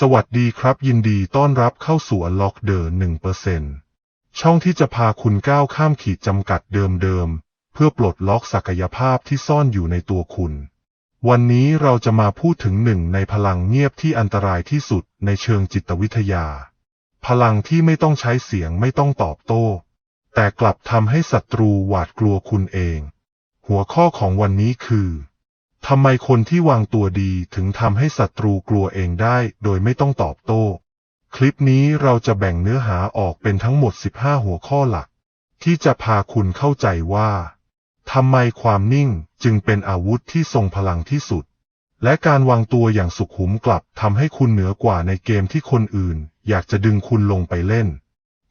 สวัสดีครับยินดีต้อนรับเข้าสู่ล็อกเดอร์หนึ่งเช่องที่จะพาคุณก้าวข้ามขีดจำกัดเดิมๆ เพื่อปลดล็อกศักยภาพที่ซ่อนอยู่ในตัวคุณ วันนี้เราจะมาพูดถึงหนึ่งในพลังเงียบที่อันตรายที่สุดในเชิงจิตวิทยา พลังที่ไม่ต้องใช้เสียงไม่ต้องตอบโต้ แต่กลับทำให้ศัตรูหวาดกลัวคุณเอง หัวข้อของวันนี้คือ ทำไมคนที่วางตัวดีถึงทำให้ศัตรูกลัวเองได้โดยไม่ต้องตอบโต้ คลิปนี้เราจะแบ่งเนื้อหาออกเป็นทั้งหมด 15 หัวข้อหลัก ที่จะพาคุณเข้าใจว่าทำไมความนิ่งจึงเป็นอาวุธที่ทรงพลังที่สุด และการวางตัวอย่างสุขุมกลับทำให้คุณเหนือกว่าในเกมที่คนอื่น อยากจะดึงคุณลงไปเล่น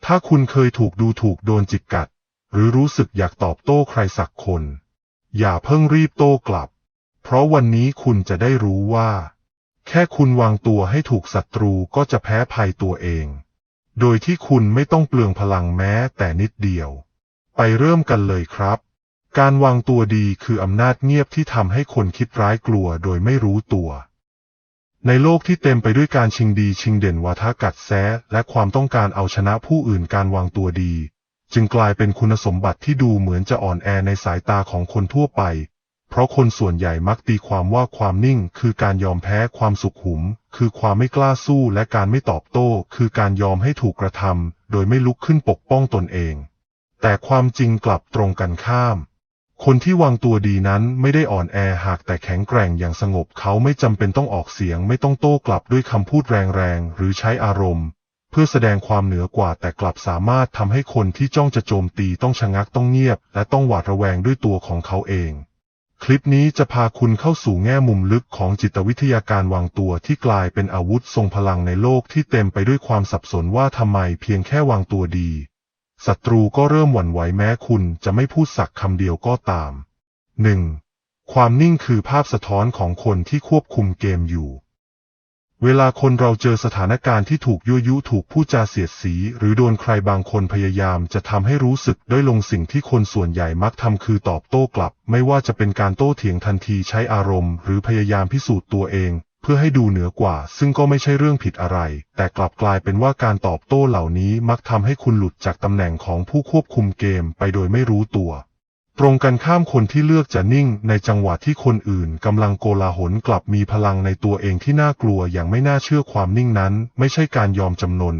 ถ้าคุณเคยถูกดูถูกโดนจิกกัด หรือรู้สึกอยากตอบโต้ใครสักคน อย่าเพิ่งรีบโต้กลับ เพราะวันนี้คุณจะได้รู้ว่า แค่คุณวางตัวให้ถูกศัตรูก็จะแพ้ภัยตัวเอง โดยที่คุณไม่ต้องเปลืองพลังแม้แต่นิดเดียว ไปเริ่มกันเลยครับ การวางตัวดีคืออำนาจเงียบที่ทำให้คนคิดร้ายกลัวโดยไม่รู้ตัว ในโลกที่เต็มไปด้วยการชิงดีชิงเด่นวาทกัดแซะและความต้องการเอาชนะผู้อื่นการวางตัวดี จึงกลายเป็นคุณสมบัติที่ดูเหมือนจะอ่อนแอในสายตาของคนทั่วไป เพราะคนส่วนใหญ่มักตีความว่าความนิ่งคือการยอมแพ้ความสุขหุม คือความไม่กล้าสู้และการไม่ตอบโต้ คือการยอมให้ถูกกระทำโดยไม่ลุกขึ้นปกป้องตนเอง แต่ความจริงกลับตรงกันข้าม คนที่วางตัวดีนั้นไม่ได้อ่อนแอหากแต่แข็งแกร่งอย่างสงบเขาไม่จำเป็นต้องออกเสียง ไม่ต้องโต้กลับด้วยคำพูดแรงๆหรือใช้อารมณ์ เพื่อแสดงความเหนือกว่าแต่กลับสามารถทำให้คนที่จ้องจะโจมตีต้องชะงักต้องเงียบ และต้องหวาดระแวงด้วยตัวของเขาเอง คลิปนี้จะพาคุณเข้าสู่แง่มุมลึกของจิตวิทยาการวางตัวที่กลายเป็นอาวุธทรงพลังในโลกที่เต็มไปด้วยความสับสนว่าทำไมเพียงแค่วางตัวดี ศัตรูก็เริ่มหวั่นไหวแม้คุณจะไม่พูดสักคำเดียวก็ตาม 1. ความนิ่งคือภาพสะท้อนของคนที่ควบคุมเกมอยู่ เวลาคนเราเจอสถานการณ์ที่ถูกยั่วยุถูกพูดจาเสียดสี หรือโดนใครบางคนพยายามจะทำให้รู้สึกด้อยลงสิ่งที่คนส่วนใหญ่มักทำคือตอบโต้กลับ ไม่ว่าจะเป็นการโต้เถียงทันทีใช้อารมณ์ หรือพยายามพิสูจน์ตัวเอง เพื่อให้ดูเหนือกว่า ซึ่งก็ไม่ใช่เรื่องผิดอะไร แต่กลับกลายเป็นว่าการตอบโต้เหล่านี้มักทำให้คุณหลุดจากตำแหน่งของผู้ควบคุมเกมไปโดยไม่รู้ตัว ตรงกันข้ามคนที่เลือกจะนิ่งในจังหวะที่คนอื่นกำลังโกลาหลกลับมีพลังในตัวเองที่น่ากลัวอย่างไม่น่าเชื่อความนิ่งนั้น ไม่ใช่การยอมจำนน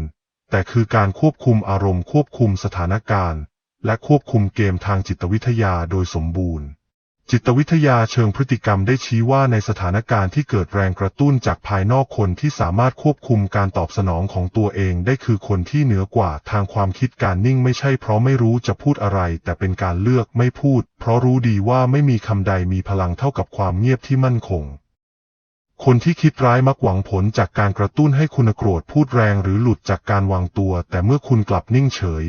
แต่คือการควบคุมอารมณ์ควบคุมสถานการณ์ และควบคุมเกมทางจิตวิทยาโดยสมบูรณ์ จิตวิทยาเชิงพฤติกรรมได้ชี้ว่าในสถานการณ์ที่เกิดแรงกระตุ้นจากภายนอกคนที่สามารถควบคุมการตอบสนองของตัวเองได้คือคนที่เหนือกว่าทางความคิดการนิ่งไม่ใช่เพราะไม่รู้จะพูดอะไร แต่เป็นการเลือกไม่พูด เพราะรู้ดีว่าไม่มีคำใดมีพลังเท่ากับความเงียบที่มั่นคงคนที่คิดร้ายมักหวังผลจากการกระตุ้นให้คุณโกรธพูดแรงหรือหลุดจากการวางตัว แต่เมื่อคุณกลับนิ่งเฉย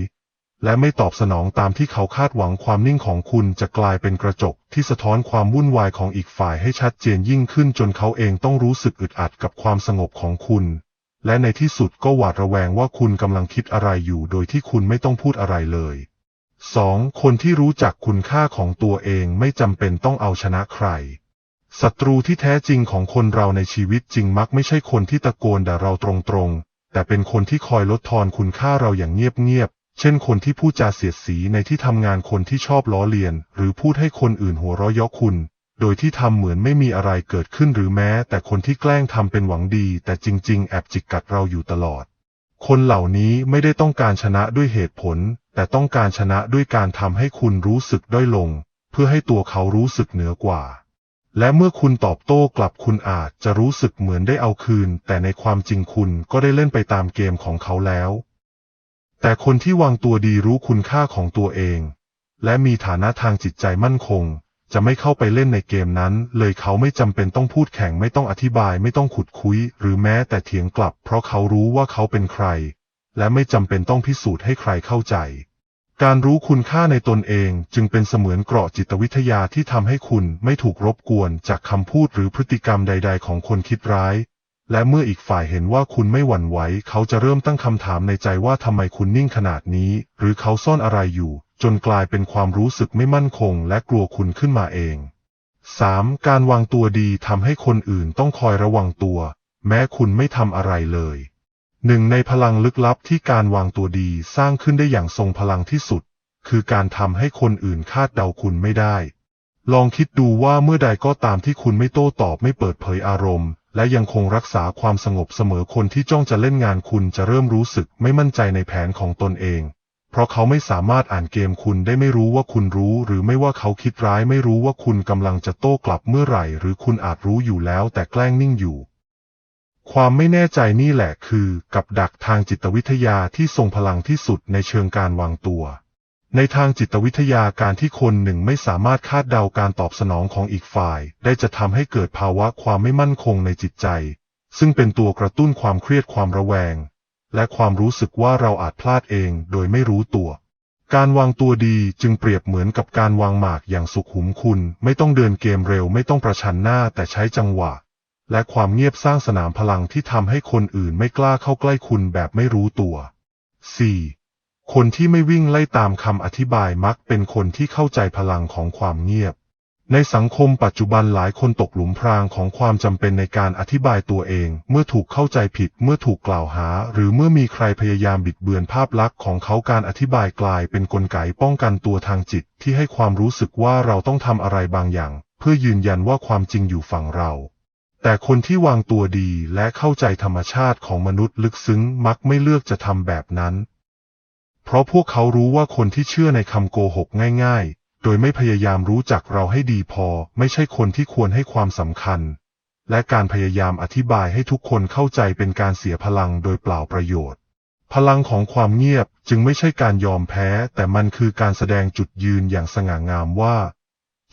และไม่ตอบสนองตามที่เขาคาดหวังความนิ่งของคุณจะกลายเป็นกระจกที่สะท้อนความวุ่นวายของอีกฝ่ายให้ชัดเจนยิ่งขึ้นจนเขาเองต้องรู้สึกอึดอัดกับความสงบของคุณ และในที่สุดก็หวาดระแวงว่าคุณกำลังคิดอะไรอยู่โดยที่คุณไม่ต้องพูดอะไรเลย 2. คนที่รู้จักคุณค่าของตัวเองไม่จำเป็นต้องเอาชนะใครศัตรูที่แท้จริงของคนเราในชีวิตจริงมักไม่ใช่คนที่ตะโกนด่าเราตรงๆ แต่เป็นคนที่คอยลดทอนคุณค่าเราอย่างเงียบๆ เช่นคนที่พูดจาเสียดสีในที่ทำงานคนที่ชอบล้อเลียน หรือพูดให้คนอื่นหัวเราะเยาะคุณ โดยที่ทำเหมือนไม่มีอะไรเกิดขึ้นหรือแม้ แต่คนที่แกล้งทำเป็นหวังดี แต่จริง ๆ แอบจิกกัดเราอยู่ตลอด คนเหล่านี้ไม่ได้ต้องการชนะด้วยเหตุผล แต่ต้องการชนะด้วยการทำให้คุณรู้สึกด้อยลง เพื่อให้ตัวเขารู้สึกเหนือกว่า และเมื่อคุณตอบโต้กลับคุณอาจจะรู้สึกเหมือนได้เอาคืน แต่ในความจริงคุณก็ได้เล่นไปตามเกมของเขาแล้ว แต่คนที่วางตัวดีรู้คุณค่าของตัวเอง และมีฐานะทางจิตใจมั่นคง จะไม่เข้าไปเล่นในเกมนั้น เลยเขาไม่จำเป็นต้องพูดแข่งไม่ต้องอธิบายไม่ต้องขุดคุย หรือแม้แต่เถียงกลับ เพราะเขารู้ว่าเขาเป็นใคร และไม่จำเป็นต้องพิสูจน์ให้ใครเข้าใจ การรู้คุณค่าในตนเองจึงเป็นเสมือนเกราะจิตวิทยาที่ทำให้คุณไม่ถูกรบกวนจากคำพูดหรือพฤติกรรมใด ๆ ของคนคิดร้าย และเมื่ออีกฝ่ายเห็นว่าคุณไม่หวั่นไหว เขาจะเริ่มตั้งคำถามในใจว่าทำไมคุณนิ่งขนาดนี้ หรือเขาซ่อนอะไรอยู่ จนกลายเป็นความรู้สึกไม่มั่นคง และกลัวคุณขึ้นมาเอง 3. การวางตัวดีทำให้คนอื่นต้องคอยระวังตัว แม้คุณไม่ทำอะไรเลย หนึ่งในพลังลึกลับที่การวางตัวดีสร้างขึ้นได้อย่างทรงพลังที่สุด คือการทำให้คนอื่นคาดเดาคุณไม่ได้ ลองคิดดูว่าเมื่อใดก็ตามที่คุณไม่โต้ตอบไม่เปิดเผยอารมณ์ และยังคงรักษาความสงบเสมอคนที่จ้องจะเล่นงานคุณจะเริ่มรู้สึกไม่มั่นใจในแผนของตนเอง เพราะเขาไม่สามารถอ่านเกมคุณได้ไม่รู้ว่าคุณรู้ หรือไม่ว่าเขาคิดร้ายไม่รู้ว่าคุณกำลังจะโต้กลับเมื่อไหร่ หรือคุณอาจรู้อยู่แล้วแต่แกล้งนิ่งอยู่ ความไม่แน่ใจนี่แหละคือ กับดักทางจิตวิทยาที่ทรงพลังที่สุดในเชิงการวางตัว ในทางจิตวิทยาการที่คนหนึ่งไม่สามารถคาดเดาการตอบสนองของอีกฝ่าย ได้จะทำให้เกิดภาวะความไม่มั่นคงในจิตใจ ซึ่งเป็นตัวกระตุ้นความเครียดความระแวง และความรู้สึกว่าเราอาจพลาดเองโดยไม่รู้ตัว การวางตัวดีจึงเปรียบเหมือนกับการวางหมากอย่างสุขุมคุณ ไม่ต้องเดินเกมเร็วไม่ต้องประชันหน้าแต่ใช้จังหวะ และความเงียบสร้างสนามพลังที่ทำให้คนอื่นไม่กล้าเข้าใกล้คุณแบบไม่รู้ตัว 4. คนที่ไม่วิ่งไล่ตามคำอธิบายมักเป็นคนที่เข้าใจพลังของความเงียบ ในสังคมปัจจุบันหลายคนตกหลุมพรางของความจำเป็นในการอธิบายตัวเอง เมื่อถูกเข้าใจผิด เมื่อถูกกล่าวหา หรือเมื่อมีใครพยายามบิดเบือนภาพลักษณ์ของเขาการอธิบายกลายเป็นนกลไกป้องกันตัวทางจิต ที่ให้ความรู้สึกว่าเราต้องทำอะไรบางอย่าง เพื่อยืนยันว่าความจริงอยู่ฝั่งเราแต่คนที่วางตัวดีและเข้าใจธรรมชาติของมนุษย์ลึกซึ้งมักไม่เลือกจะทำแบบนั้น เพราะพวกเขารู้ว่าคนที่เชื่อในคำโกหกง่าย ๆ โดยไม่พยายามรู้จักเราให้ดีพอ ไม่ใช่คนที่ควรให้ความสำคัญ และการพยายามอธิบายให้ทุกคนเข้าใจเป็นการเสียพลังโดยเปล่าประโยชน์ พลังของความเงียบจึงไม่ใช่การยอมแพ้ แต่มันคือการแสดงจุดยืนอย่างสง่างามว่า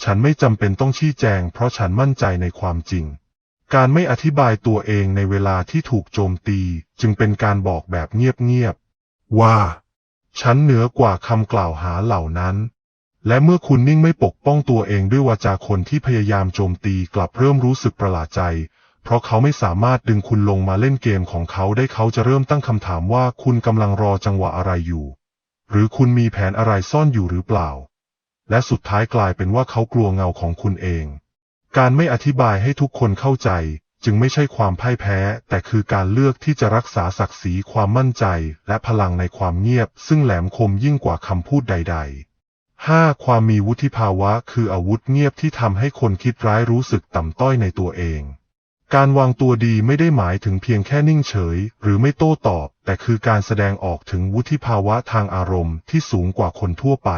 ฉันไม่จำเป็นต้องชี้แจง เพราะฉันมั่นใจในความจริงการไม่อธิบายตัวเองในเวลาที่ถูกโจมตี จึงเป็นการบอกแบบเงียบๆว่า ฉันเหนือกว่าคำกล่าวหาเหล่านั้น และเมื่อคุณนิ่งไม่ปกป้องตัวเองด้วยวาจาคนที่พยายามโจมตีกลับเริ่มรู้สึกประหลาดใจ เพราะเขาไม่สามารถดึงคุณลงมาเล่นเกมของเขาได้เขาจะเริ่มตั้งคำถามว่าคุณกำลังรอจังหวะอะไรอยู่ หรือคุณมีแผนอะไรซ่อนอยู่หรือเปล่า และสุดท้ายกลายเป็นว่าเขากลัวเงาของคุณเอง การไม่อธิบายให้ทุกคนเข้าใจ จึงไม่ใช่ความพ่ายแพ้ แต่คือการเลือกที่จะรักษาศักดิ์ศรีความมั่นใจ และพลังในความเงียบ ซึ่งแหลมคมยิ่งกว่าคำพูดใด ๆ 5. ความมีวุฒิภาวะคืออาวุธเงียบที่ทำให้คนคิดร้ายรู้สึกต่ำต้อยในตัวเอง การวางตัวดีไม่ได้หมายถึงเพียงแค่นิ่งเฉย หรือไม่โต้ตอบ แต่คือการแสดงออกถึงวุฒิภาวะทางอารมณ์ที่สูงกว่าคนทั่วไป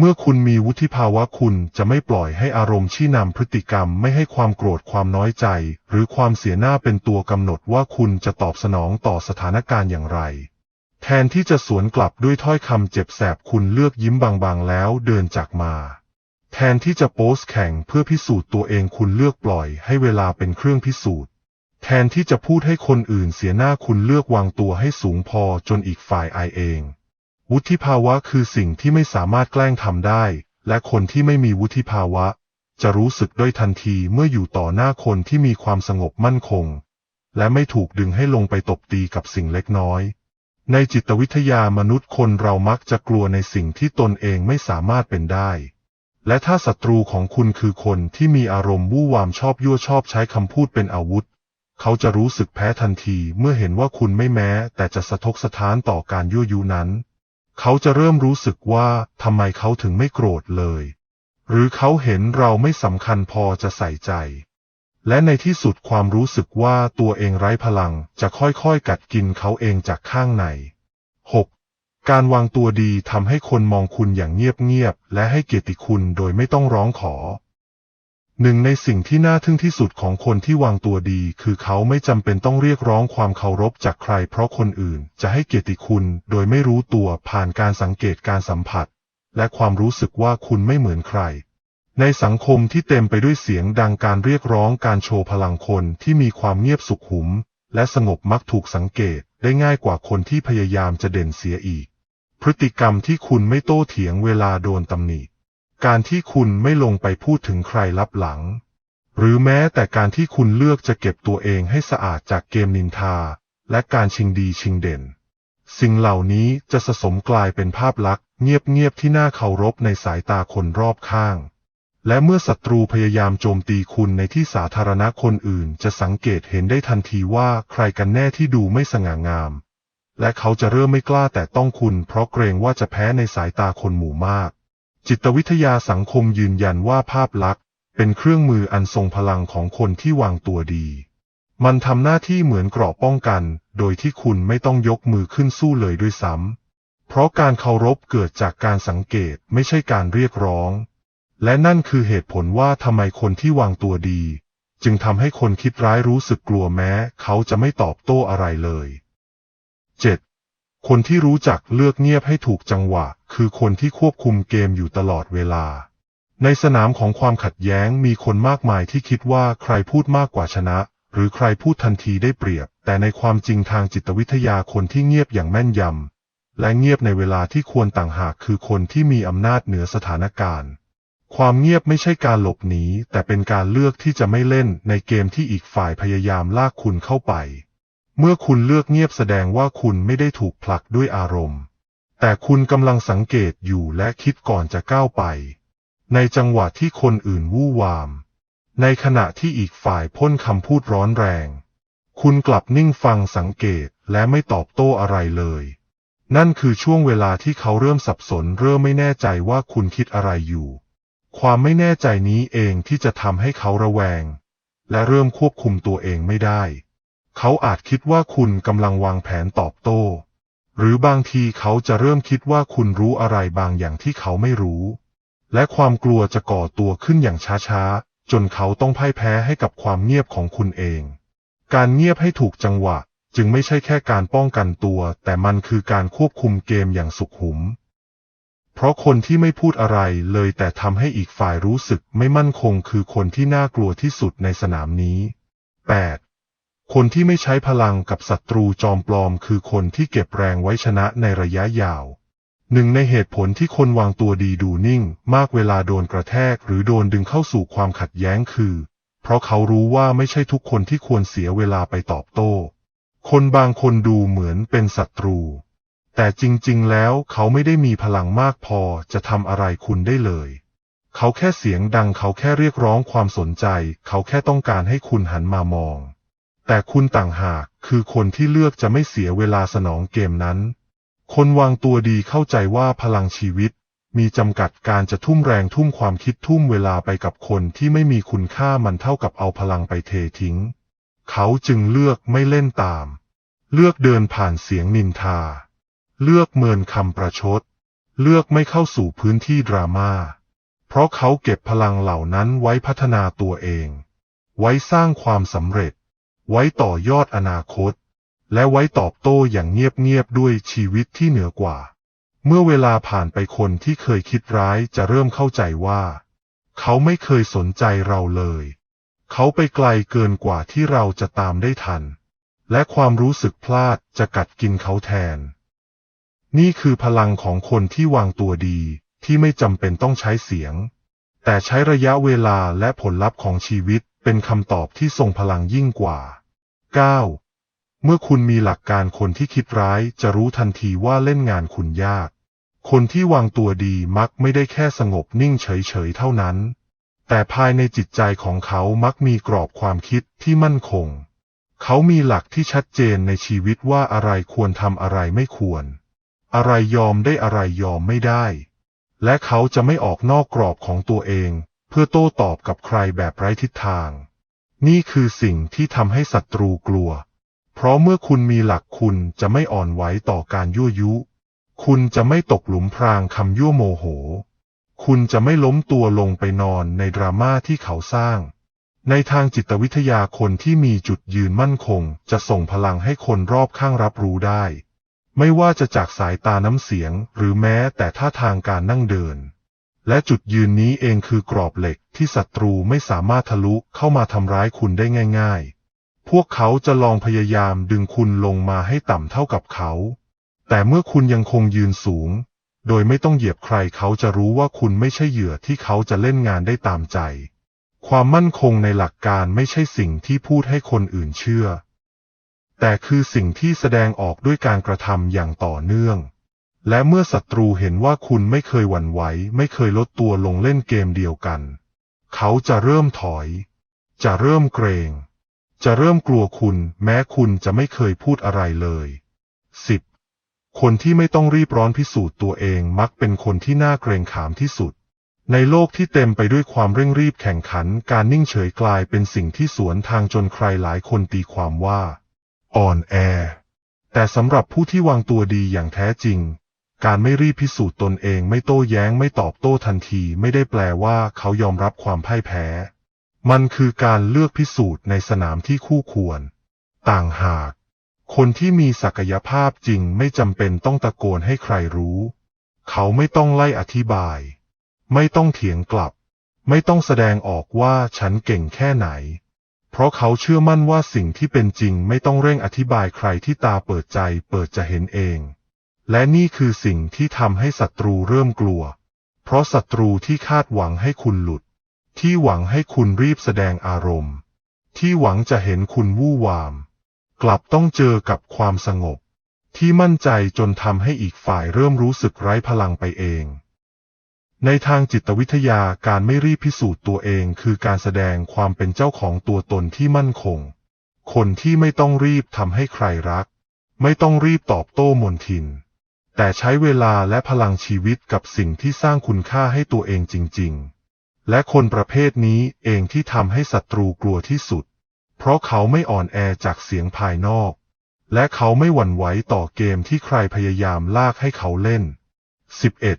เมื่อคุณมีวุฒิภาวะคุณจะไม่ปล่อยให้อารมณ์ชี้นำพฤติกรรมไม่ให้ความโกรธความน้อยใจ หรือความเสียหน้าเป็นตัวกำหนดว่าคุณจะตอบสนองต่อสถานการณ์อย่างไร แทนที่จะสวนกลับด้วยถ้อยคำเจ็บแสบคุณเลือกยิ้มบางๆแล้วเดินจากมา แทนที่จะโพสแข่งเพื่อพิสูจน์ตัวเองคุณเลือกปล่อยให้เวลาเป็นเครื่องพิสูจน์ แทนที่จะพูดให้คนอื่นเสียหน้าคุณเลือกวางตัวให้สูงพอจนอีกฝ่ายอายเอง วุฒิภาวะคือสิ่งที่ไม่สามารถแกล้งทำได้ และคนที่ไม่มีวุฒิภาวะ จะรู้สึกด้วยทันทีเมื่ออยู่ต่อหน้าคนที่มีความสงบมั่นคง และไม่ถูกดึงให้ลงไปตบตีกับสิ่งเล็กน้อย ในจิตวิทยามนุษย์คนเรามักจะกลัวในสิ่งที่ตนเองไม่สามารถเป็นได้ และถ้าศัตรูของคุณคือคนที่มีอารมณ์วู่วามชอบยั่วชอบใช้คำพูดเป็นอาวุธ เขาจะรู้สึกแพ้ทันทีเมื่อเห็นว่าคุณไม่แม้แต่จะสะทกสะท้านต่อการยั่วยุนั้น เขาจะเริ่มรู้สึกว่าทำไมเขาถึงไม่โกรธเลย หรือเขาเห็นเราไม่สำคัญพอจะใส่ใจ และในที่สุดความรู้สึกว่าตัวเองไร้พลังจะค่อยๆ กัดกินเขาเองจากข้างใน 6. การวางตัวดีทำให้คนมองคุณอย่างเงียบๆ และให้เกียรติคุณโดยไม่ต้องร้องขอ หนึ่งในสิ่งที่น่าทึ่งที่สุดของคนที่วางตัวดี คือเขาไม่จำเป็นต้องเรียกร้องความเคารพจากใคร เพราะคนอื่นจะให้เกียรติคุณโดยไม่รู้ตัวผ่านการสังเกตการสัมผัส และความรู้สึกว่าคุณไม่เหมือนใคร ในสังคมที่เต็มไปด้วยเสียงดังการเรียกร้องการโชว์พลังคนที่มีความเงียบสุขหุม และสงบมักถูกสังเกตได้ง่ายกว่าคนที่พยายามจะเด่นเสียอีก พฤติกรรมที่คุณไม่โต้เถียงเวลาโดนตำหนิ การที่คุณไม่ลงไปพูดถึงใครลับหลัง หรือแม้แต่การที่คุณเลือกจะเก็บตัวเองให้สะอาดจากเกมนินทา และการชิงดีชิงเด่น สิ่งเหล่านี้จะสะสมกลายเป็นภาพลักษณ์เงียบๆที่น่าเคารพในสายตาคนรอบข้าง และเมื่อศัตรูพยายามโจมตีคุณในที่สาธารณะคนอื่น จะสังเกตเห็นได้ทันทีว่าใครกันแน่ที่ดูไม่สง่างาม และเขาจะเริ่มไม่กล้าแต่ต้องคุณ เพราะเกรงว่าจะแพ้ในสายตาคนหมู่มาก จิตวิทยาสังคมยืนยันว่าภาพลักษณ์เป็นเครื่องมืออันทรงพลังของคนที่วางตัวดี มันทำหน้าที่เหมือนเกราะป้องกัน โดยที่คุณไม่ต้องยกมือขึ้นสู้เลยด้วยซ้ำ เพราะการเคารพเกิดจากการสังเกตไม่ใช่การเรียกร้อง และนั่นคือเหตุผลว่าทำไมคนที่วางตัวดี จึงทำให้คนคิดร้ายรู้สึกกลัวแม้ เขาจะไม่ตอบโต้อะไรเลย 7. คนที่รู้จักเลือกเงียบให้ถูกจังหวะ คือคนที่ควบคุมเกมอยู่ตลอดเวลา ในสนามของความขัดแย้งมีคนมากมายที่คิดว่าใครพูดมากกว่าชนะ หรือใครพูดทันทีได้เปรียบ แต่ในความจริงทางจิตวิทยาคนที่เงียบอย่างแม่นยำและเงียบในเวลาที่ควรต่างหากคือคนที่มีอำนาจเหนือสถานการณ์ ความเงียบไม่ใช่การหลบหนีแต่เป็นการเลือกที่จะไม่เล่นในเกมที่อีกฝ่ายพยายามลากคุณเข้าไป เมื่อคุณเลือกเงียบแสดงว่าคุณไม่ได้ถูกผลักด้วยอารมณ์ แต่คุณกำลังสังเกตอยู่และคิดก่อนจะก้าวไป ในจังหวะที่คนอื่นวู่วาม ในขณะที่อีกฝ่ายพ่นคำพูดร้อนแรง คุณกลับนิ่งฟังสังเกตและไม่ตอบโต้อะไรเลย นั่นคือช่วงเวลาที่เขาเริ่มสับสนเริ่มไม่แน่ใจว่าคุณคิดอะไรอยู่ ความไม่แน่ใจนี้เองที่จะทำให้เขาระแวง และเริ่มควบคุมตัวเองไม่ได้ เขาอาจคิดว่าคุณกำลังวางแผนตอบโต้ หรือบางทีเขาจะเริ่มคิดว่าคุณรู้อะไรบางอย่างที่เขาไม่รู้ และความกลัวจะก่อตัวขึ้นอย่างช้าๆ จนเขาต้องพ่ายแพ้ให้กับความเงียบของคุณเอง การเงียบให้ถูกจังหวะจึงไม่ใช่แค่การป้องกันตัว แต่มันคือการควบคุมเกมอย่างสุขุม เพราะคนที่ไม่พูดอะไรเลยแต่ทำให้อีกฝ่ายรู้สึกไม่มั่นคงคือคนที่น่ากลัวที่สุดในสนามนี้ 8. คนที่ไม่ใช้พลังกับศัตรูจอมปลอมคือคนที่เก็บแรงไว้ชนะในระยะยาว หนึ่งในเหตุผลที่คนวางตัวดีดูนิ่ง มากเวลาโดนกระแทกหรือโดนดึงเข้าสู่ความขัดแย้งคือ เพราะเขารู้ว่าไม่ใช่ทุกคนที่ควรเสียเวลาไปตอบโต้ คนบางคนดูเหมือนเป็นศัตรู แต่จริงๆ แล้วเขาไม่ได้มีพลังมากพอจะทำอะไรคุณได้เลย เขาแค่เสียงดังเขาแค่เรียกร้องความสนใจ เขาแค่ต้องการให้คุณหันมามอง แต่คุณต่างหากคือคนที่เลือกจะไม่เสียเวลาสนองเกมนั้น คนวางตัวดีเข้าใจว่าพลังชีวิต มีจำกัดการจะทุ่มแรงทุ่มความคิดทุ่มเวลาไปกับคนที่ไม่มีคุณค่ามันเท่ากับเอาพลังไปเททิ้ง เขาจึงเลือกไม่เล่นตาม เลือกเดินผ่านเสียงนินทา เลือกเมินคำประชด เลือกไม่เข้าสู่พื้นที่ดราม่า เพราะเขาเก็บพลังเหล่านั้นไว้พัฒนาตัวเอง ไว้สร้างความสำเร็จ ไว้ต่อยอดอนาคต และไว้ตอบโต้อย่างเงียบๆด้วยชีวิตที่เหนือกว่า เมื่อเวลาผ่านไปคนที่เคยคิดร้ายจะเริ่มเข้าใจว่า เขาไม่เคยสนใจเราเลย เขาไปไกลเกินกว่าที่เราจะตามได้ทัน และความรู้สึกพลาดจะกัดกินเขาแทน นี่คือพลังของคนที่วางตัวดีที่ไม่จำเป็นต้องใช้เสียง แต่ใช้ระยะเวลาและผลลัพธ์ของชีวิตเป็นคำตอบที่ทรงพลังยิ่งกว่า 9. เมื่อคุณมีหลักการคนที่คิดร้ายจะรู้ทันทีว่าเล่นงานคุณยาก คนที่วางตัวดีมักไม่ได้แค่สงบนิ่งเฉยๆเท่านั้น แต่ภายในจิตใจของเขามักมีกรอบความคิดที่มั่นคง เขามีหลักที่ชัดเจนในชีวิตว่าอะไรควรทำอะไรไม่ควร อะไรยอมได้อะไรยอมไม่ได้ และเขาจะไม่ออกนอกกรอบของตัวเอง เพื่อโต้ตอบกับใครแบบไร้ทิศทาง นี่คือสิ่งที่ทำให้ศัตรูกลัว เพราะเมื่อคุณมีหลักคุณจะไม่อ่อนไหวต่อการยั่วยุ คุณจะไม่ตกหลุมพรางคำยั่วโมโห คุณจะไม่ล้มตัวลงไปนอนในดราม่าที่เขาสร้าง ในทางจิตวิทยาคนที่มีจุดยืนมั่นคง จะส่งพลังให้คนรอบข้างรับรู้ได้ ไม่ว่าจะจากสายตาน้ำเสียงหรือแม้แต่ท่าทางการนั่งเดิน และจุดยืนนี้เองคือกรอบเหล็กที่ศัตรูไม่สามารถทะลุเข้ามาทำร้ายคุณได้ง่าย ๆ พวกเขาจะลองพยายามดึงคุณลงมาให้ต่ำเท่ากับเขา แต่เมื่อคุณยังคงยืนสูง โดยไม่ต้องเหยียบใครเขาจะรู้ว่าคุณไม่ใช่เหยื่อที่เขาจะเล่นงานได้ตามใจ ความมั่นคงในหลักการไม่ใช่สิ่งที่พูดให้คนอื่นเชื่อ แต่คือสิ่งที่แสดงออกด้วยการกระทำอย่างต่อเนื่อง และเมื่อศัตรูเห็นว่าคุณไม่เคยหวั่นไหว ไม่เคยลดตัวลงเล่นเกมเดียวกัน เขาจะเริ่มถอย จะเริ่มเกรง จะเริ่มกลัวคุณ แม้คุณจะไม่เคยพูดอะไรเลย 10. คนที่ไม่ต้องรีบร้อนพิสูจน์ตัวเองมักเป็นคนที่น่าเกรงขามที่สุด ในโลกที่เต็มไปด้วยความเร่งรีบแข่งขัน การนิ่งเฉยกลายเป็นสิ่งที่สวนทางจนใครหลายคนตีความว่า อ่อนแอ แต่สำหรับผู้ที่วางตัวดีอย่างแท้จริง การไม่รีบพิสูจน์ตนเองไม่โต้แย้งไม่ตอบโต้ทันทีไม่ได้แปลว่าเขายอมรับความพ่ายแพ้ มันคือการเลือกพิสูจน์ในสนามที่คู่ควร ต่างหาก คนที่มีศักยภาพจริงไม่จำเป็นต้องตะโกนให้ใครรู้ เขาไม่ต้องไล่อธิบาย ไม่ต้องเถียงกลับ ไม่ต้องแสดงออกว่าฉันเก่งแค่ไหน เพราะเขาเชื่อมั่นว่าสิ่งที่เป็นจริงไม่ต้องเร่งอธิบายใครที่ตาเปิดใจเปิดจะเห็นเอง และนี่คือสิ่งที่ทำให้ศัตรูเริ่มกลัว เพราะศัตรูที่คาดหวังให้คุณหลุด ที่หวังให้คุณรีบแสดงอารมณ์ ที่หวังจะเห็นคุณวู่วาม กลับต้องเจอกับความสงบ ที่มั่นใจจนทำให้อีกฝ่ายเริ่มรู้สึกไร้พลังไปเอง ในทางจิตวิทยาการไม่รีบพิสูจน์ตัวเองคือการแสดงความเป็นเจ้าของตัวตนที่มั่นคง คนที่ไม่ต้องรีบทำให้ใครรัก ไม่ต้องรีบตอบโต้มนทิน แต่ใช้เวลาและพลังชีวิตกับสิ่งที่สร้างคุณค่าให้ตัวเองจริง ๆ และคนประเภทนี้เองที่ทำให้ศัตรูกลัวที่สุด เพราะเขาไม่อ่อนแอจากเสียงภายนอก และเขาไม่หวั่นไหวต่อเกมที่ใครพยายามลากให้เขาเล่น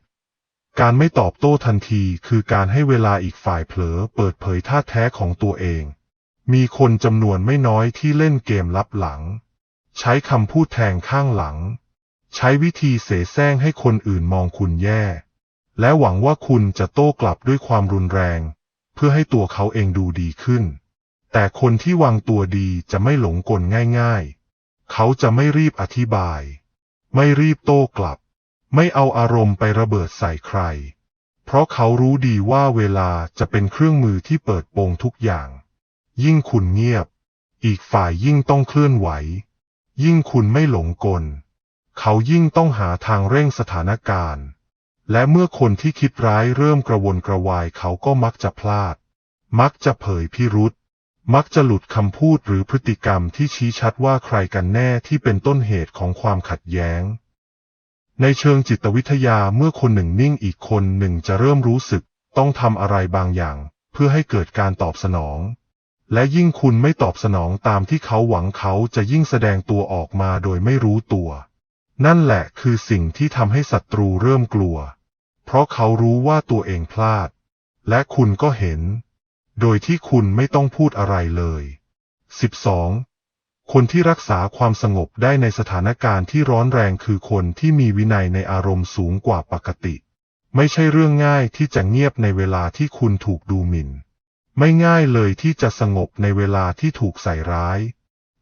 11. การไม่ตอบโต้ทันทีคือการให้เวลาอีกฝ่ายเผลอเปิดเผยท่าแท้ของตัวเอง มีคนจำนวนไม่น้อยที่เล่นเกมลับหลัง ใช้คำพูดแทงข้างหลัง ใช้วิธีเสแสร้งให้คนอื่นมองคุณแย่ และหวังว่าคุณจะโต้กลับด้วยความรุนแรง เพื่อให้ตัวเขาเองดูดีขึ้น แต่คนที่วางตัวดีจะไม่หลงกลง่ายๆ เขาจะไม่รีบอธิบาย ไม่รีบโต้กลับ ไม่เอาอารมณ์ไประเบิดใส่ใคร เพราะเขารู้ดีว่าเวลาจะเป็นเครื่องมือที่เปิดโปงทุกอย่าง ยิ่งคุณเงียบ อีกฝ่ายยิ่งต้องเคลื่อนไหว ยิ่งคุณไม่หลงกล เขายิ่งต้องหาทางเร่งสถานการณ์ และเมื่อคนที่คิดร้ายเริ่มกระวนกระวายเขาก็มักจะพลาด มักจะเผยพิรุษมักจะหลุดคำพูดหรือพฤติกรรมที่ชี้ชัดว่าใครกันแน่ที่เป็นต้นเหตุของความขัดแย้ง ในเชิงจิตวิทยาเมื่อคนหนึ่งนิ่งอีกคนหนึ่งจะเริ่มรู้สึก ต้องทำอะไรบางอย่าง เพื่อให้เกิดการตอบสนอง และยิ่งคุณไม่ตอบสนองตามที่เขาหวังเขาจะยิ่งแสดงตัวออกมาโดยไม่รู้ตัว นั่นแหละคือสิ่งที่ทำให้ศัตรูเริ่มกลัว เพราะเขารู้ว่าตัวเองพลาด และคุณก็เห็น โดยที่คุณไม่ต้องพูดอะไรเลย 12. คนที่รักษาความสงบได้ในสถานการณ์ที่ร้อนแรงคือคนที่มีวินัยในอารมณ์สูงกว่าปกติ ไม่ใช่เรื่องง่ายที่จะเงียบในเวลาที่คุณถูกดูหมิ่น ไม่ง่ายเลยที่จะสงบในเวลาที่ถูกใส่ร้าย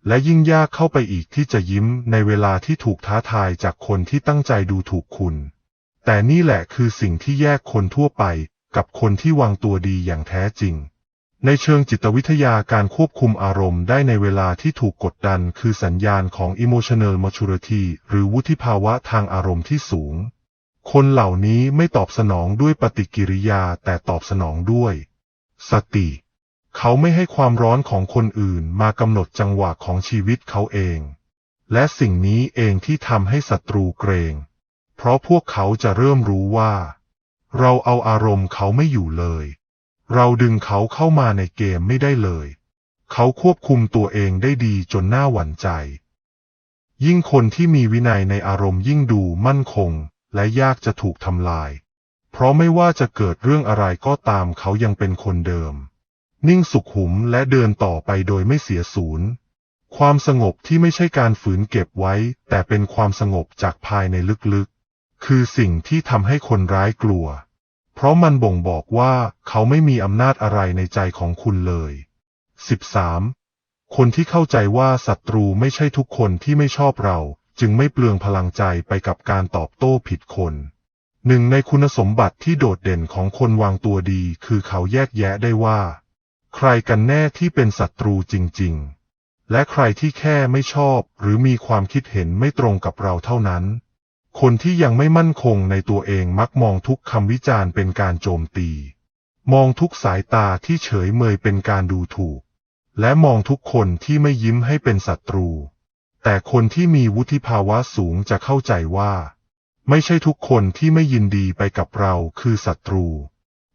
และยิ่งยากเข้าไปอีกที่จะยิ้มในเวลาที่ถูกท้าทายจากคนที่ตั้งใจดูถูกคุณ แต่นี่แหละคือสิ่งที่แยกคนทั่วไปกับคนที่วางตัวดีอย่างแท้จริง ในเชิงจิตวิทยาการควบคุมอารมณ์ได้ในเวลาที่ถูกกดดันคือสัญญาณของ emotional maturity หรือวุฒิภาวะทางอารมณ์ที่สูง คนเหล่านี้ไม่ตอบสนองด้วยปฏิกิริยาแต่ตอบสนองด้วย สติ เขาไม่ให้ความร้อนของคนอื่นมากำหนดจังหวะของชีวิตเขาเอง และสิ่งนี้เองที่ทำให้ศัตรูเกรง เพราะพวกเขาจะเริ่มรู้ว่า เราเอาอารมณ์เขาไม่อยู่เลย เราดึงเขาเข้ามาในเกมไม่ได้เลย เขาควบคุมตัวเองได้ดีจนน่าหวั่นใจ ยิ่งคนที่มีวินัยในอารมณ์ยิ่งดูมั่นคง และยากจะถูกทำลาย เพราะไม่ว่าจะเกิดเรื่องอะไรก็ตามเขายังเป็นคนเดิม นิ่งสุขุมและเดินต่อไปโดยไม่เสียศูนย์ ความสงบที่ไม่ใช่การฝืนเก็บไว้ แต่เป็นความสงบจากภายในลึกๆ คือสิ่งที่ทำให้คนร้ายกลัว เพราะมันบ่งบอกว่าเขาไม่มีอำนาจอะไรในใจของคุณเลย 13. คนที่เข้าใจว่าศัตรูไม่ใช่ทุกคนที่ไม่ชอบเรา จึงไม่เปลืองพลังใจไปกับการตอบโต้ผิดคนหนึ่งในคุณสมบัติที่โดดเด่นของคนวางตัวดี คือเขาแยกแยะได้ว่า ใครกันแน่ที่เป็นศัตรูจริง ๆ และใครที่แค่ไม่ชอบหรือมีความคิดเห็นไม่ตรงกับเราเท่านั้น คนที่ยังไม่มั่นคงในตัวเองมักมองทุกคำวิจารณ์เป็นการโจมตี มองทุกสายตาที่เฉยเมยเป็นการดูถูก และมองทุกคนที่ไม่ยิ้มให้เป็นศัตรู แต่คนที่มีวุฒิภาวะสูงจะเข้าใจว่า ไม่ใช่ทุกคนที่ไม่ยินดีไปกับเราคือศัตรู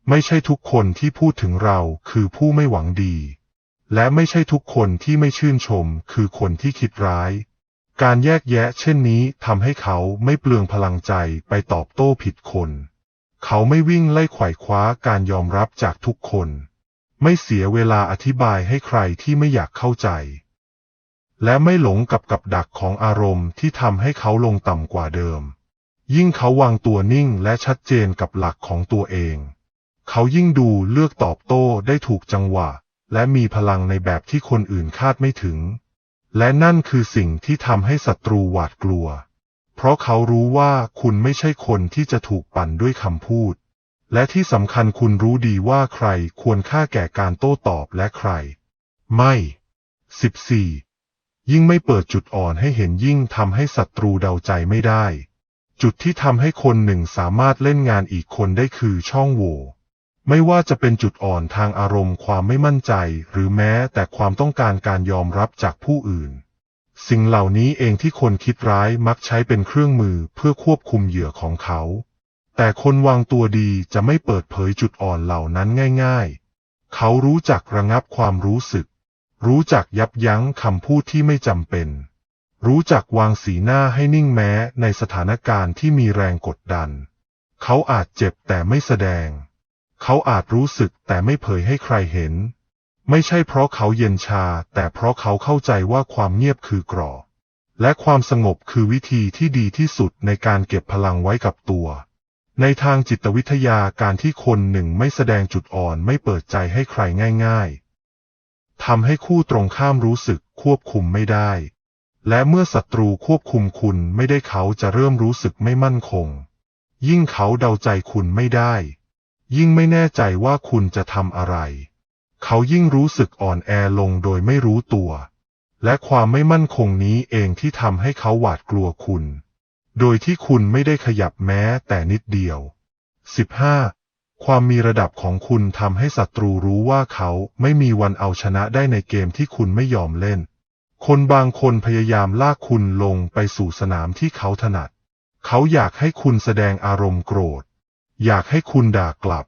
ไม่ใช่ทุกคนที่พูดถึงเราคือผู้ไม่หวังดี และไม่ใช่ทุกคนที่ไม่ชื่นชมคือคนที่คิดร้าย การแยกแยะเช่นนี้ทำให้เขาไม่เปลืองพลังใจไปตอบโต้ผิดคน เขาไม่วิ่งไล่ไขว่คว้าการยอมรับจากทุกคน ไม่เสียเวลาอธิบายให้ใครที่ไม่อยากเข้าใจ และไม่หลงกับกับดักของอารมณ์ที่ทำให้เขาลงต่ำกว่าเดิม ยิ่งเขาวางตัวนิ่งและชัดเจนกับหลักของตัวเอง เขายิ่งดูเลือกตอบโต้ได้ถูกจังหวะ และมีพลังในแบบที่คนอื่นคาดไม่ถึง และนั่นคือสิ่งที่ทำให้ศัตรูหวาดกลัว เพราะเขารู้ว่าคุณไม่ใช่คนที่จะถูกปั่นด้วยคำพูด และที่สำคัญคุณรู้ดีว่าใครควรค่าแก่การโต้ตอบและใคร ไม่ 14. ยิ่งไม่เปิดจุดอ่อนให้เห็นยิ่งทำให้ศัตรูเดาใจไม่ได้ จุดที่ทำให้คนหนึ่งสามารถเล่นงานอีกคนได้คือช่องโหว่ ไม่ว่าจะเป็นจุดอ่อนทางอารมณ์ความไม่มั่นใจ หรือแม้แต่ความต้องการการยอมรับจากผู้อื่น สิ่งเหล่านี้เองที่คนคิดร้ายมักใช้เป็นเครื่องมือเพื่อควบคุมเหยื่อของเขา แต่คนวางตัวดีจะไม่เปิดเผยจุดอ่อนเหล่านั้นง่าย ๆ เขารู้จักระงับความรู้สึก รู้จักยับยั้งคำพูดที่ไม่จำเป็น รู้จักวางสีหน้าให้นิ่งแม้ในสถานการณ์ที่มีแรงกดดัน เขาอาจเจ็บแต่ไม่แสดง เขาอาจรู้สึกแต่ไม่เผยให้ใครเห็น ไม่ใช่เพราะเขาเย็นชา แต่เพราะเขาเข้าใจว่าความเงียบคือกรอบและความสงบคือวิธีที่ดีที่สุดในการเก็บพลังไว้กับตัว ในทางจิตวิทยาการที่คนหนึ่งไม่แสดงจุดอ่อนไม่เปิดใจให้ใครง่าย ๆทำให้คู่ตรงข้ามรู้สึกควบคุมไม่ได้ และเมื่อศัตรูควบคุมคุณไม่ได้เขาจะเริ่มรู้สึกไม่มั่นคง ยิ่งเขาเดาใจคุณไม่ได้ ยิ่งไม่แน่ใจว่าคุณจะทำอะไร เขายิ่งรู้สึกอ่อนแอลงโดยไม่รู้ตัว และความไม่มั่นคงนี้เองที่ทำให้เขาหวาดกลัวคุณ โดยที่คุณไม่ได้ขยับแม้แต่นิดเดียว 15. ความมีระดับของคุณทำให้ศัตรูรู้ว่าเขาไม่มีวันเอาชนะได้ในเกมที่คุณไม่ยอมเล่น คนบางคนพยายามลากคุณลงไปสู่สนามที่เขาถนัด เขาอยากให้คุณแสดงอารมณ์โกรธ อยากให้คุณด่ากลับ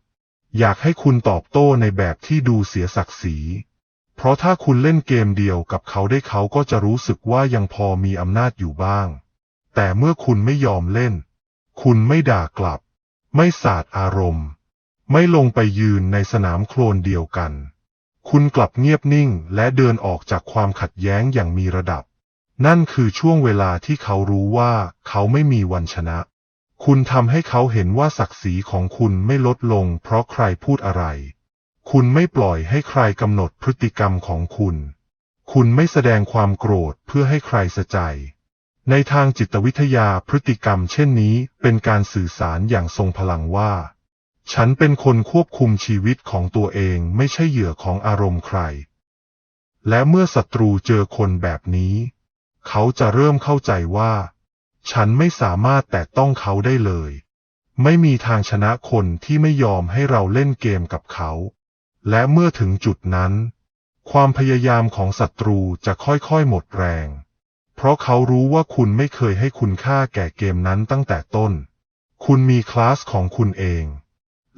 อยากให้คุณตอบโต้ในแบบที่ดูเสียศักดิ์ศรี เพราะถ้าคุณเล่นเกมเดียวกับเขาได้เขาก็จะรู้สึกว่ายังพอมีอำนาจอยู่บ้าง แต่เมื่อคุณไม่ยอมเล่น คุณไม่ด่ากลับ ไม่สาดอารมณ์ ไม่ลงไปยืนในสนามโคลนเดียวกัน คุณกลับเงียบนิ่งและเดินออกจากความขัดแย้งอย่างมีระดับ นั่นคือช่วงเวลาที่เขารู้ว่าเขาไม่มีวันชนะ คุณทำให้เขาเห็นว่าศักดิ์ศรีของคุณไม่ลดลงเพราะใครพูดอะไร คุณไม่ปล่อยให้ใครกำหนดพฤติกรรมของคุณ คุณไม่แสดงความโกรธเพื่อให้ใครสะใจ ในทางจิตวิทยาพฤติกรรมเช่นนี้เป็นการสื่อสารอย่างทรงพลังว่า ฉันเป็นคนควบคุมชีวิตของตัวเองไม่ใช่เหยื่อของอารมณ์ใคร และเมื่อศัตรูเจอคนแบบนี้ เขาจะเริ่มเข้าใจว่า ฉันไม่สามารถแตะต้องเขาได้เลย ไม่มีทางชนะคนที่ไม่ยอมให้เราเล่นเกมกับเขา และเมื่อถึงจุดนั้น ความพยายามของศัตรูจะค่อยๆหมดแรง เพราะเขารู้ว่าคุณไม่เคยให้คุณค่าแก่เกมนั้นตั้งแต่ต้น คุณมีคลาสของคุณเอง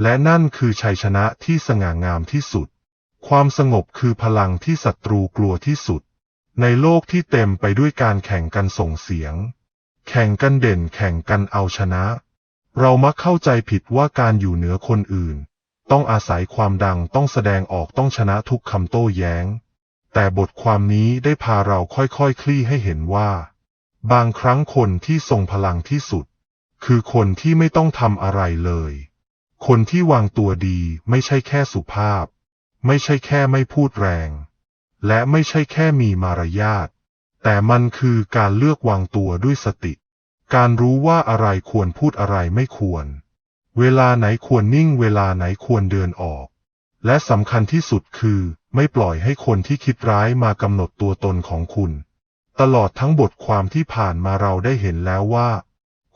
และนั่นคือชัยชนะที่สง่างามที่สุด ความสงบคือพลังที่ศัตรูกลัวที่สุด ในโลกที่เต็มไปด้วยการแข่งกันส่งเสียง แข่งกันเด่นแข่งกันเอาชนะ เรามักเข้าใจผิดว่าการอยู่เหนือคนอื่น ต้องอาศัยความดังต้องแสดงออกต้องชนะทุกคำโต้แย้ง แต่บทความนี้ได้พาเราค่อยๆคคลี่ให้เห็นว่า บางครั้งคนที่ทรงพลังที่สุด คือคนที่ไม่ต้องทำอะไรเลย คนที่วางตัวดีไม่ใช่แค่สุภาพ ไม่ใช่แค่ไม่พูดแรง และไม่ใช่แค่มีมารยาท แต่มันคือการเลือกวางตัวด้วยสติ การรู้ว่าอะไรควรพูดอะไรไม่ควร เวลาไหนควรนิ่งเวลาไหนควรเดินออก และสำคัญที่สุดคือไม่ปล่อยให้คนที่คิดร้ายมากำหนดตัวตนของคุณ ตลอดทั้งบทความที่ผ่านมาเราได้เห็นแล้วว่า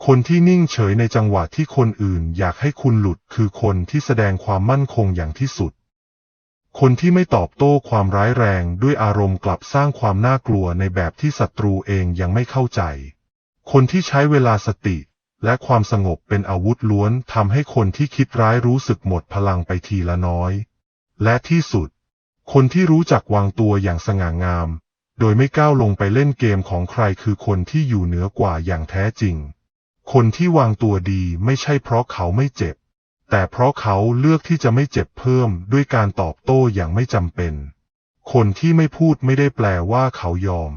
คนที่นิ่งเฉยในจังหวะที่คนอื่นอยากให้คุณหลุดคือคนที่แสดงความมั่นคงอย่างที่สุด คนที่ไม่ตอบโต้ความร้ายแรงด้วยอารมณ์กลับสร้างความน่ากลัวในแบบที่ศัตรูเองยังไม่เข้าใจ คนที่ใช้เวลาสติและความสงบเป็นอาวุธล้วนทำให้คนที่คิดร้ายรู้สึกหมดพลังไปทีละน้อย และที่สุด คนที่รู้จักวางตัวอย่างสง่างาม โดยไม่ก้าวลงไปเล่นเกมของใครคือคนที่อยู่เหนือกว่าอย่างแท้จริง คนที่วางตัวดีไม่ใช่เพราะเขาไม่เจ็บ แต่เพราะเขาเลือกที่จะไม่เจ็บเพิ่มด้วยการตอบโต้อย่างไม่จำเป็น คนที่ไม่พูดไม่ได้แปลว่าเขายอม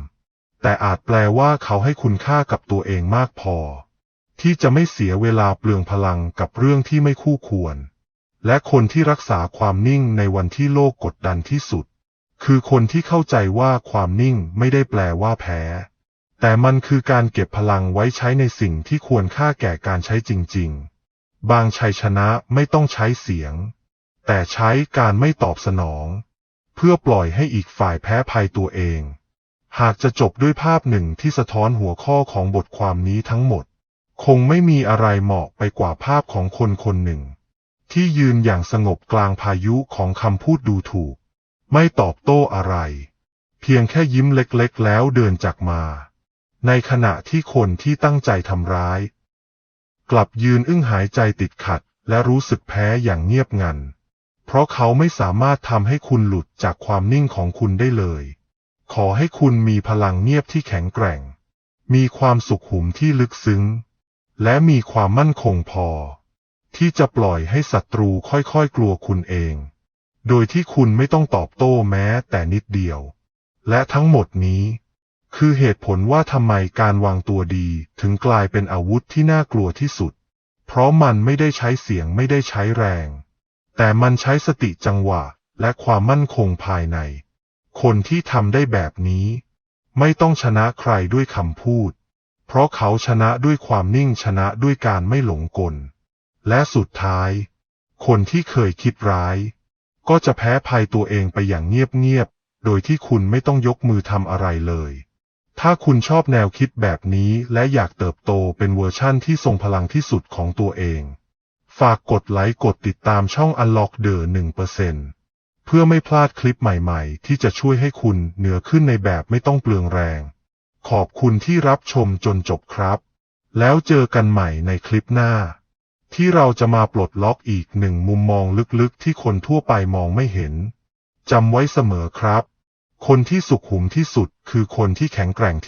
แต่อาจแปลว่าเขาให้คุณค่ากับตัวเองมากพอ ที่จะไม่เสียเวลาเปลืองพลังกับเรื่องที่ไม่คู่ควร และคนที่รักษาความนิ่งในวันที่โลกกดดันที่สุด คือคนที่เข้าใจว่าความนิ่งไม่ได้แปลว่าแพ้ แต่มันคือการเก็บพลังไว้ใช้ในสิ่งที่ควรค่าแก่การใช้จริง ๆ บางชัยชนะไม่ต้องใช้เสียง แต่ใช้การไม่ตอบสนอง เพื่อปล่อยให้อีกฝ่ายแพ้ภัยตัวเอง หากจะจบด้วยภาพหนึ่งที่สะท้อนหัวข้อของบทความนี้ทั้งหมด คงไม่มีอะไรเหมาะไปกว่าภาพของคนคนหนึ่ง ที่ยืนอย่างสงบกลางพายุของคำพูดดูถูก ไม่ตอบโต้อะไร เพียงแค่ยิ้มเล็กๆ แล้วเดินจากมา ในขณะที่คนที่ตั้งใจทำร้าย กลับยืนอึ้งหายใจติดขัด และรู้สึกแพ้อย่างเงียบงัน เพราะเขาไม่สามารถทำให้คุณหลุดจากความนิ่งของคุณได้เลย ขอให้คุณมีพลังเงียบที่แข็งแกร่ง มีความสุขหุมที่ลึกซึ้ง และมีความมั่นคงพอ ที่จะปล่อยให้ศัตรูค่อยๆกลัวคุณเอง โดยที่คุณไม่ต้องตอบโต้แม้แต่นิดเดียว และทั้งหมดนี้ คือเหตุผลว่าทำไมการวางตัวดีถึงกลายเป็นอาวุธที่น่ากลัวที่สุด เพราะมันไม่ได้ใช้เสียงไม่ได้ใช้แรง แต่มันใช้สติจังหวะและความมั่นคงภายใน คนที่ทำได้แบบนี้ ไม่ต้องชนะใครด้วยคำพูด เพราะเขาชนะด้วยความนิ่งชนะด้วยการไม่หลงกล และสุดท้าย คนที่เคยคิดร้าย ก็จะแพ้ภัยตัวเองไปอย่างเงียบๆ โดยที่คุณไม่ต้องยกมือทำอะไรเลย ถ้าคุณชอบแนวคิดแบบนี้และอยากเติบโตเป็นเวอร์ชั่นที่ทรงพลังที่สุดของตัวเอง ฝากกดไลค์กดติดตามช่อง Unlock the 1%เพื่อไม่พลาดคลิปใหม่ๆ ที่จะช่วยให้คุณเหนือขึ้นในแบบไม่ต้องเปลืองแรง ขอบคุณที่รับชมจนจบครับ แล้วเจอกันใหม่ในคลิปหน้า ที่เราจะมาปลดล็อกอีกหนึ่งมุมมองลึกๆ ที่คนทั่วไปมองไม่เห็นจำไว้เสมอครับ คนที่สุขุมที่สุดคือคนที่แข็งแกร่งที่